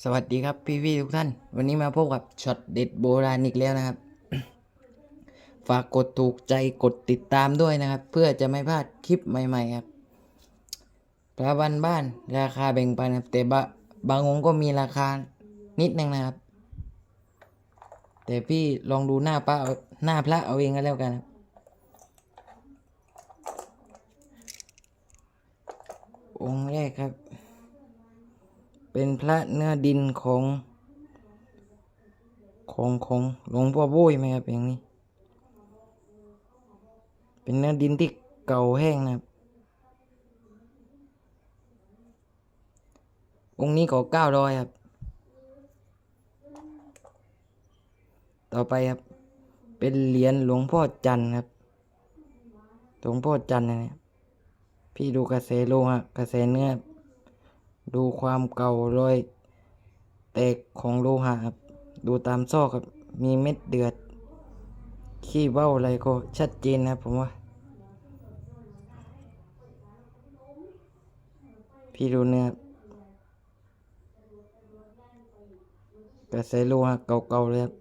สวัสดีครับพี่พี่ๆทุกท่าน วันนี้มาพบกับช็อตเด็ดโบราณอีกแล้วนะครับ ฝากกดถูกใจกดติดตามด้วยนะครับ เพื่อจะไม่พลาดคลิปใหม่ๆครับพระวันบ้านราคาแบ่งปันครับแต่บะบางองค์ก็มีราคานิดนึงนะครับ แต่พี่ลองดูหน้าป้าเอาหน้าพระเอาเองก็แล้วกันครับองค์แรกครับ เป็นพระเนื้อดินของของของหลวงพ่อโบ้ยไหมครับอย่างนี้ เป็นเนื้อดินที่เก่าแห้งนะครับ องค์นี้ขอเก้าร้อยครับ ต่อไปครับ เป็นเหรียญหลวงพ่อจันทร์ครับ หลวงพ่อจันทร์นะครับพี่ดูกระแสโลหะกระแสเนื้อ ดูความเก่ารอยแตกของโลหะครับดูตามซอกครับ มีเม็ดเดือด ขี้เบ้าอะไรก็ชัดเจนนะผมว่า พี่ดูเนื้อครับกระแสโลหะเก่าๆเลยครับ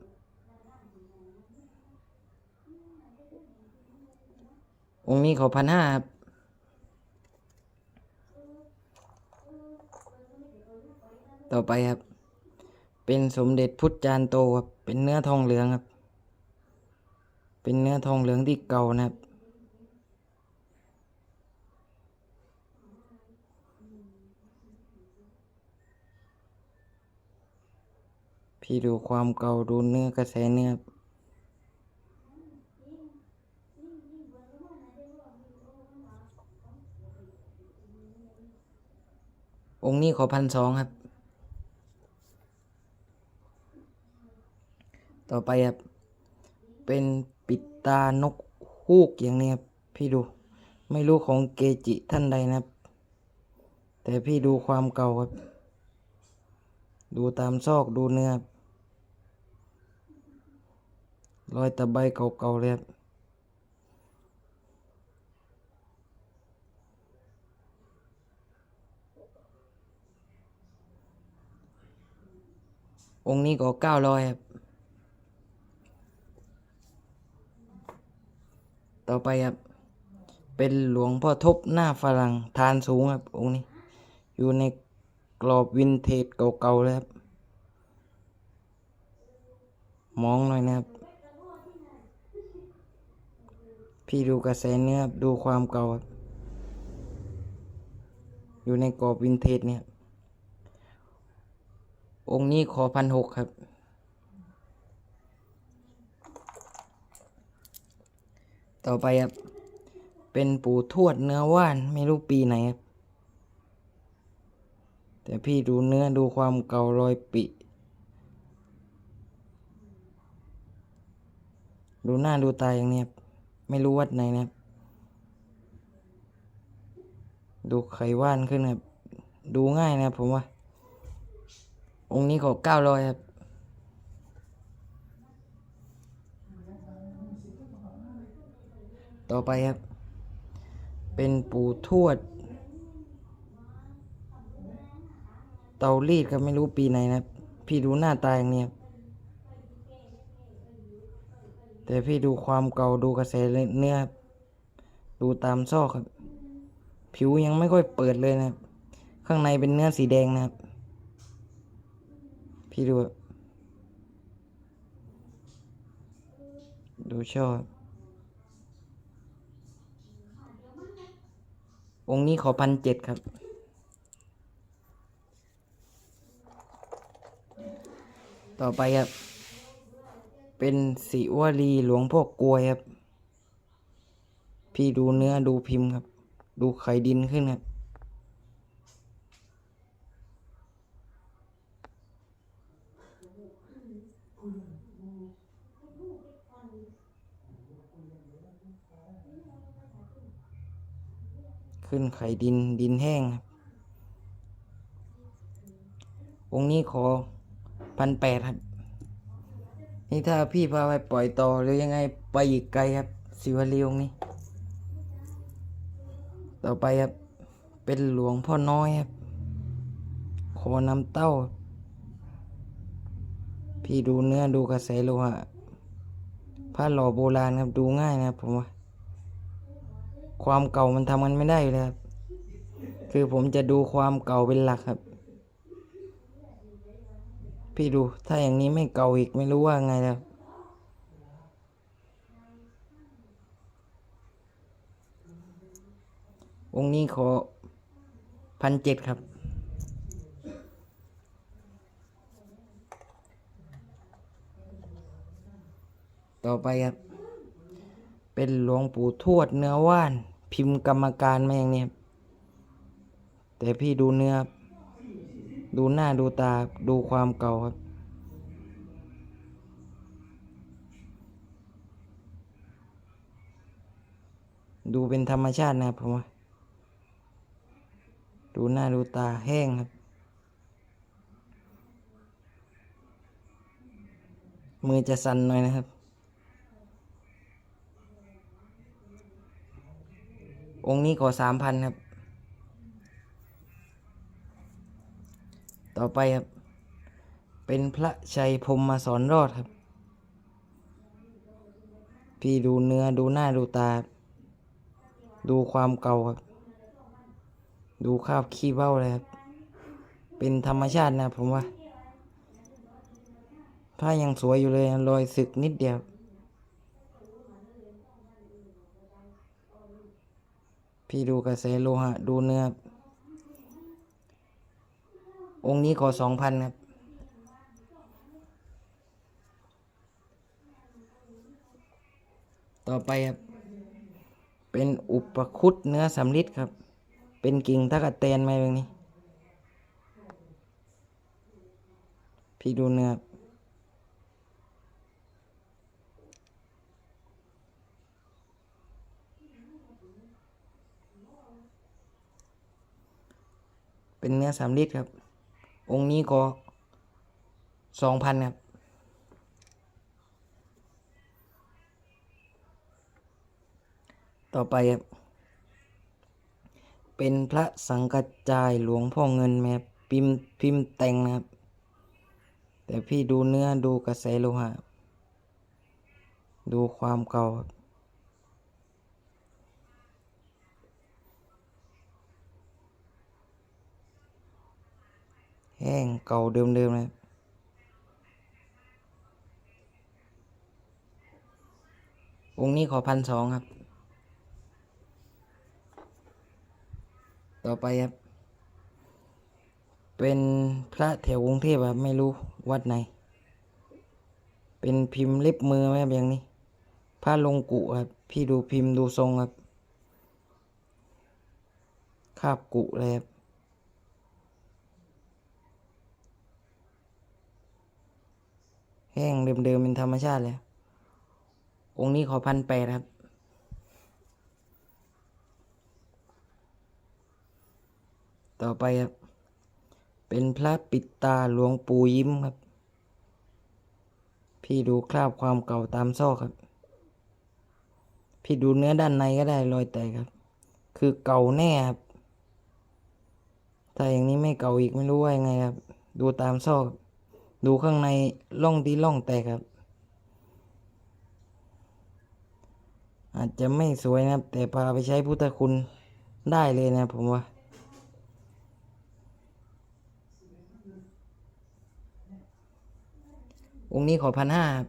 องค์นี้เขาพันห้าครับ ต่อไปครับ เป็นสมเด็จพุทธจารย์โตครับ เป็นเนื้อทองเหลืองครับ เป็นเนื้อทองเหลืองที่เก่านะครับ พี่ดูความเก่าดูเนื้อกระแสเนื้อองค์นี้ขอพันสองครับ ต่อไปครับ เป็นปิดตานกฮูกอย่างนี้ครับพี่ดู ไม่รู้ของเกจิท่านใดนะครับ แต่พี่ดูความเก่าครับ ดูตามซอกดูเนื้อครับรอยตะไบเก่าๆเลยครับองค์นี้ก็เก้าร้อยครับ ต่อไปครับ เป็นหลวงพ่อทบหน้าฝรั่งทานสูงครับองค์นี้ อยู่ในกรอบวินเทจเก่าๆเลยครับ มองหน่อยนะครับ พี่ดูกระแสเนื้อครับดูความเก่าครับอยู่ในกรอบวินเทจเนี่ย องค์นี้ขอพันหกครับ ต่อไปครับ เป็นปู่ทวดเนื้อว่าน ไม่รู้ปีไหนครับ แต่พี่ดูเนื้อดูความเก่ารอยปิดูหน้าดูตาอย่างเนี้ยครับไม่รู้วัดไหนนะครับ ดูไขว่านขึ้นครับ ดูง่ายนะครับผมว่า องค์นี้ขอเก้าร้อยครับ ต่อไปครับ เป็นปู่ทวด เตารีดครับไม่รู้ปีไหนนะพี่ดูหน้าตาอย่างนี้ครับแต่พี่ดูความเก่าดูกระแสเนื้อดูตามซอกครับ ผิวยังไม่ค่อยเปิดเลยนะครับ ข้างในเป็นเนื้อสีแดงนะครับ พี่ดู ดูชอบครับ องค์นี้ขอพันเจ็ดครับ ต่อไปครับ เป็นสิวลีหลวงพ่อกลวยครับ พี่ดูเนื้อดูพิมพ์ครับ ดูไข่ดินขึ้นครับ ขึ้นไข่ดินดินแห้งครับองค์นี้ขอพันแปดครับ นี่ถ้าพี่พาไปปล่อยต่อหรือยังไงไปอีกไกลครับสิวลีองค์นี้ ต่อไปครับ เป็นหลวงพ่อน้อยครับ ขอน้ำเต้า พี่ดูเนื้อดูกระแสโลหะผ้าหล่อโบราณครับดูง่ายนะครับผมว่า ความเก่ามันทำกันไม่ได้อยู่แล้วครับ คือผมจะดูความเก่าเป็นหลักครับ พี่ดูถ้าอย่างนี้ไม่เก่าอีกไม่รู้ว่าไงแล้วองค์นี้ขอพันเจ็ดครับ ต่อไปครับ เป็นหลวงปู่ทวดเนื้อว่าน พิมพ์กรรมการมาอย่างนี้ครับแต่พี่ดูเนื้อ ดูหน้าดูตาดูความเก่าครับ ดูเป็นธรรมชาตินะครับผมว่าดูหน้าดูตาแห้งครับ มือจะสั่นหน่อยนะครับ องค์นี้ขอสามพันครับ ต่อไปครับ เป็นพระชัยพรมมาสอนรอดครับ พี่ดูเนื้อดูหน้าดูตา ดูความเก่าครับ ดูคราบขี้เบ้าเลยครับ เป็นธรรมชาตินะผมว่าผ้ายังสวยอยู่เลยรอยสึกนิดเดียว พี่ดูกระแสโลหะดูเนื้อองค์นี้ขอสองพันครับ ต่อไปครับ เป็นอุปคุตเนื้อสำลิดครับ เป็นกิ่งตะกะแตนไหมแบบนี้ พี่ดูเนื้อ ครับเป็นเนื้อสำลิดครับ องค์นี้ก็สองพันครับ ต่อไปครับ เป็นพระสังกัจจายหลวงพ่อเงินแม่พิมพ์พิมพ์แต่งนะครับ แต่พี่ดูเนื้อดูกระแสโลหะ ดูความเก่าครับ แห้งเก่าเดิมๆเลยครับองค์นี้ขอพันสองครับ ต่อไปครับ เป็นพระแถวกรุงเทพครับ ไม่รู้วัดไหน เป็นพิมพ์เล็บมือไหมครับอย่างนี้พระลงกุครับ พี่ดูพิมพ์ดูทรงครับคาบกุเลยครับ แห้งเดิมๆเป็นธรรมชาติเลยองค์นี้ขอพันแปดครับ ต่อไปครับ เป็นพระปิดตาหลวงปู่ยิ้มครับ พี่ดูคราบความเก่าตามซอกครับ พี่ดูเนื้อด้านในก็ได้รอยแตกครับ คือเก่าแน่ครับถ้าอย่างนี้ไม่เก่าอีกไม่รู้ว่ายังไงครับ ดูตามซอก ดูข้างในร่องที่ร่องแตกครับ อาจจะไม่สวยนะครับ แต่พาไปใช้พุทธคุณได้เลยนะผมว่าองค์นี้ขอพันห้าครับ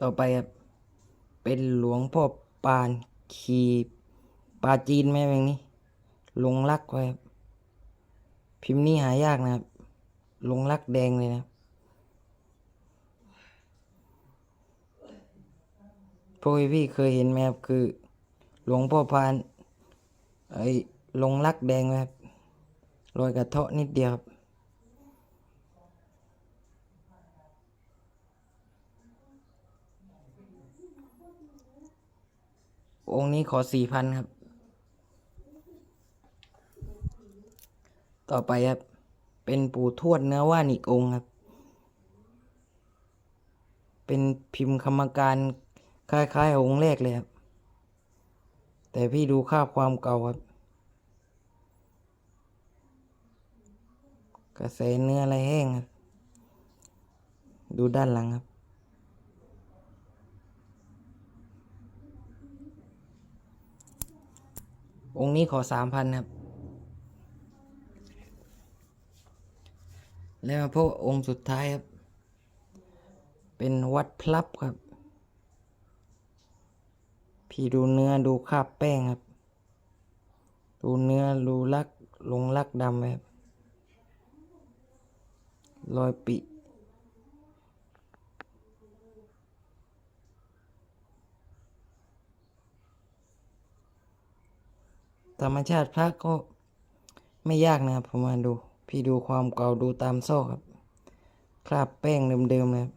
ต่อไปครับ เป็นหลวงพ่อปานขีปาจีนไหมแบบนี้ ลงรักไว้ครับ พิมพ์นี้หายากนะครับ ลงรักแดงเลยนะครับพวกพี่เคยเห็นไหมครับ คือ หลวงพ่อพานไอ้ลงรักแดงครับรอยกระเทาะนิดเดียวครับองค์นี้ขอสี่พันครับ ต่อไปครับ เป็นปู่ทวดเนื้อว่านอีกองครับ เป็นพิมพ์คำการคล้ายๆองค์แรกเลยครับ แต่พี่ดูค่าความเก่าครับ กระแสเนื้ออะไรแห้งครับ ดูด้านหลังครับองค์นี้ขอสามพันครับ แล้วมาพบองค์สุดท้ายครับ เป็นวัดพลับครับ พี่ดูเนื้อดูคาบแป้งครับ ดูเนื้อดูลักลงลักดำครับรอยปิธรรมชาติพระก็ไม่ยากนะครับผมมาดู พี่ดูความเก่าดูตามซอกครับ คราบแป้งเดิมๆเลยครับ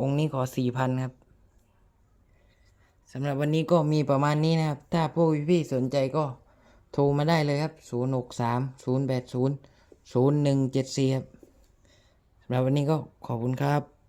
องค์นี้ขอสี่พันครับสำหรับวันนี้ก็มีประมาณนี้นะครับ ถ้าพวกพี่ๆสนใจก็โทรมาได้เลยครับ 0 6 3 0 8 0 0 1 7 4 ครับสำหรับวันนี้ก็ขอบคุณครับ